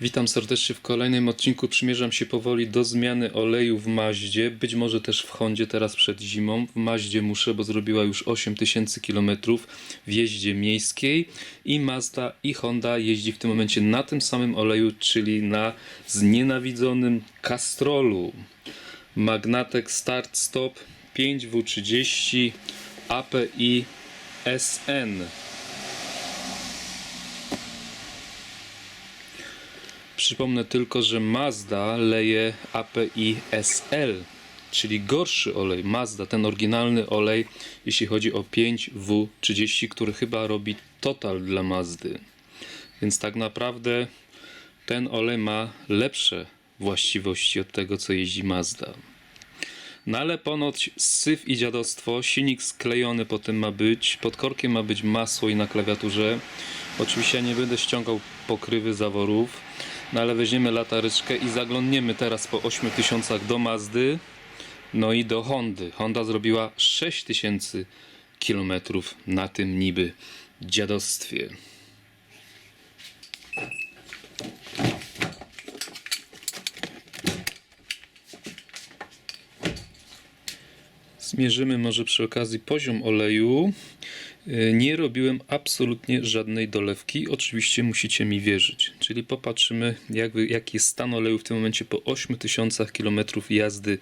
Witam serdecznie w kolejnym odcinku. Przymierzam się powoli do zmiany oleju w Maździe, być może też w Hondzie teraz przed zimą. W Maździe muszę, bo zrobiła już 8000 km w jeździe miejskiej i Mazda i Honda jeździ w tym momencie na tym samym oleju, czyli na znienawidzonym Castrolu. Magnatek Start Stop 5W30 API SN. Przypomnę tylko, że Mazda leje API SL, czyli gorszy olej. Mazda, ten oryginalny olej, jeśli chodzi o 5W30, który chyba robi Total dla Mazdy. Więc tak naprawdę ten olej ma lepsze właściwości od tego, co jeździ Mazda. No ale ponoć syf i dziadostwo, silnik sklejony po tym ma być, pod korkiem ma być masło i na klawiaturze. Oczywiście ja nie będę ściągał pokrywy zaworów, no ale weźmiemy lataryczkę i zaglądniemy teraz po 8000 do Mazdy, no i do Hondy. Honda zrobiła 6000 km na tym niby dziadostwie. Zmierzymy może przy okazji poziom oleju. Yy, Nie robiłem absolutnie żadnej dolewki. Oczywiście musicie mi wierzyć. Czyli popatrzymy, jaki jest stan oleju w tym momencie po 8000 km jazdy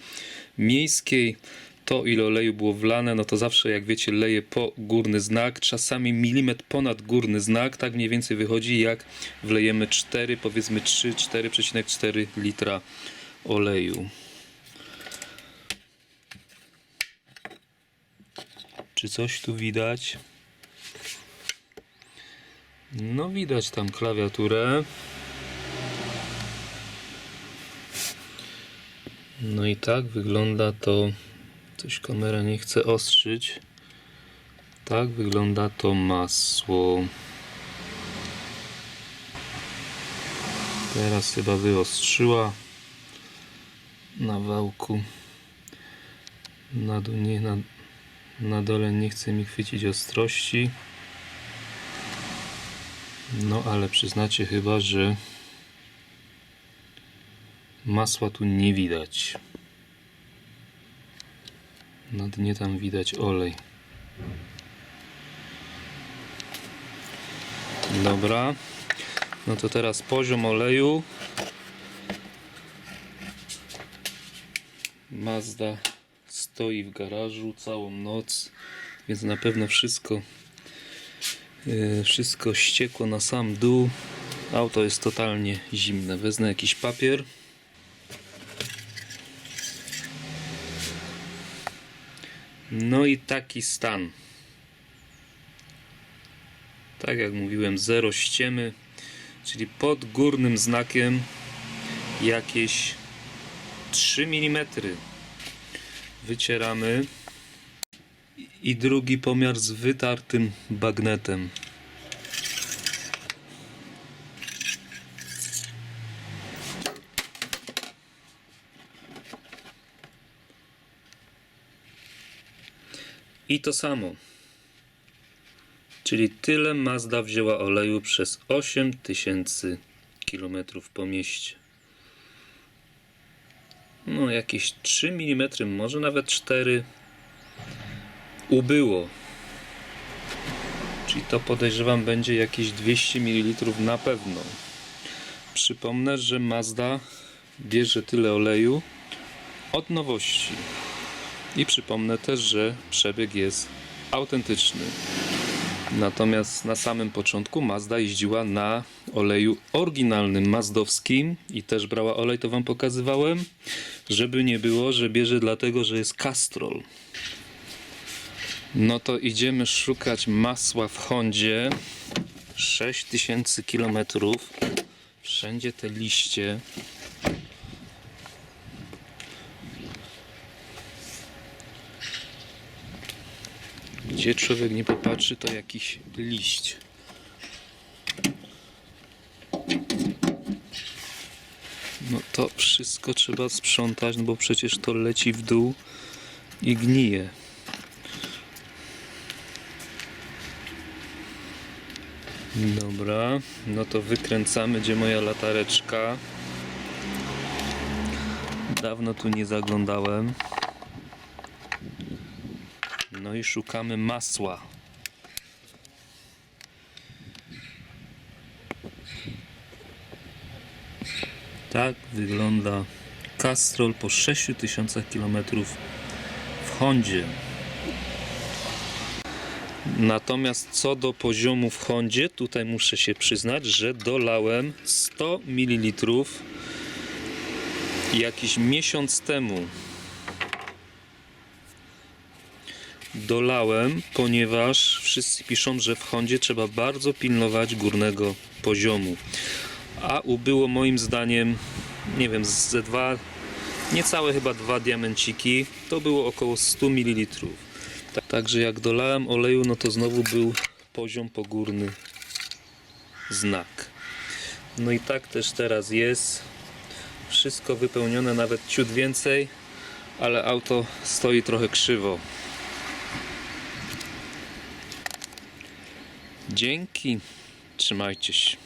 miejskiej. To, ile oleju było wlane, no to zawsze, jak wiecie, leje po górny znak, czasami milimetr ponad górny znak. Tak mniej więcej wychodzi, jak wlejemy 4, powiedzmy 3, 4,4 litra oleju. Czy coś tu widać? No widać tam klawiaturę. No i tak wygląda to. Coś kamera nie chce ostrzyć. Tak wygląda to masło. Teraz chyba wyostrzyła na wałku. Na dół nie, na, na dole nie chce mi chwycić ostrości. No ale przyznacie chyba, że masła tu nie widać. Na dnie tam widać olej. Dobra. No to teraz poziom oleju. Mazda stoi w garażu całą noc, więc na pewno wszystko wszystko ściekło na sam dół. Auto jest totalnie zimne. Wezmę jakiś papier. No i taki stan. Tak jak mówiłem, zero ściemy, czyli pod górnym znakiem jakieś 3 mm. Wycieramy. I drugi pomiar z wytartym bagnetem. I to samo. Czyli tyle Mazda wzięła oleju przez 8000 km po mieście. No, jakieś 3 mm, może nawet 4 ubyło. Czyli to podejrzewam będzie jakieś 200 ml na pewno. Przypomnę, że Mazda bierze tyle oleju od nowości. I przypomnę też, że przebieg jest autentyczny. Natomiast na samym początku Mazda jeździła na oleju oryginalnym mazdowskim i też brała olej, to wam pokazywałem, żeby nie było, że bierze dlatego, że jest Castrol. No to idziemy szukać masła w Hondzie. 6000 km. Wszędzie te liście. Gdzie człowiek nie popatrzy, to jakiś liść. No to wszystko trzeba sprzątać, no bo przecież to leci w dół i gnije. Dobra, no to wykręcamy, gdzie moja latareczka. Dawno tu nie zaglądałem. No i szukamy masła. Tak wygląda Castrol po 6000 km w Hondzie. Natomiast co do poziomu w Hondzie, tutaj muszę się przyznać, że dolałem 100 ml jakiś miesiąc temu. Dolałem, ponieważ wszyscy piszą, że w Hondzie trzeba bardzo pilnować górnego poziomu. A ubyło moim zdaniem, nie wiem, ze dwa, niecałe chyba dwa diamenciki. To było około 100 ml. Ta- Także jak dolałem oleju, no to znowu był poziom pogórny znak. No i tak też teraz jest. Wszystko wypełnione, nawet ciut więcej, ale auto stoi trochę krzywo. Dzięki. Trzymajcie się.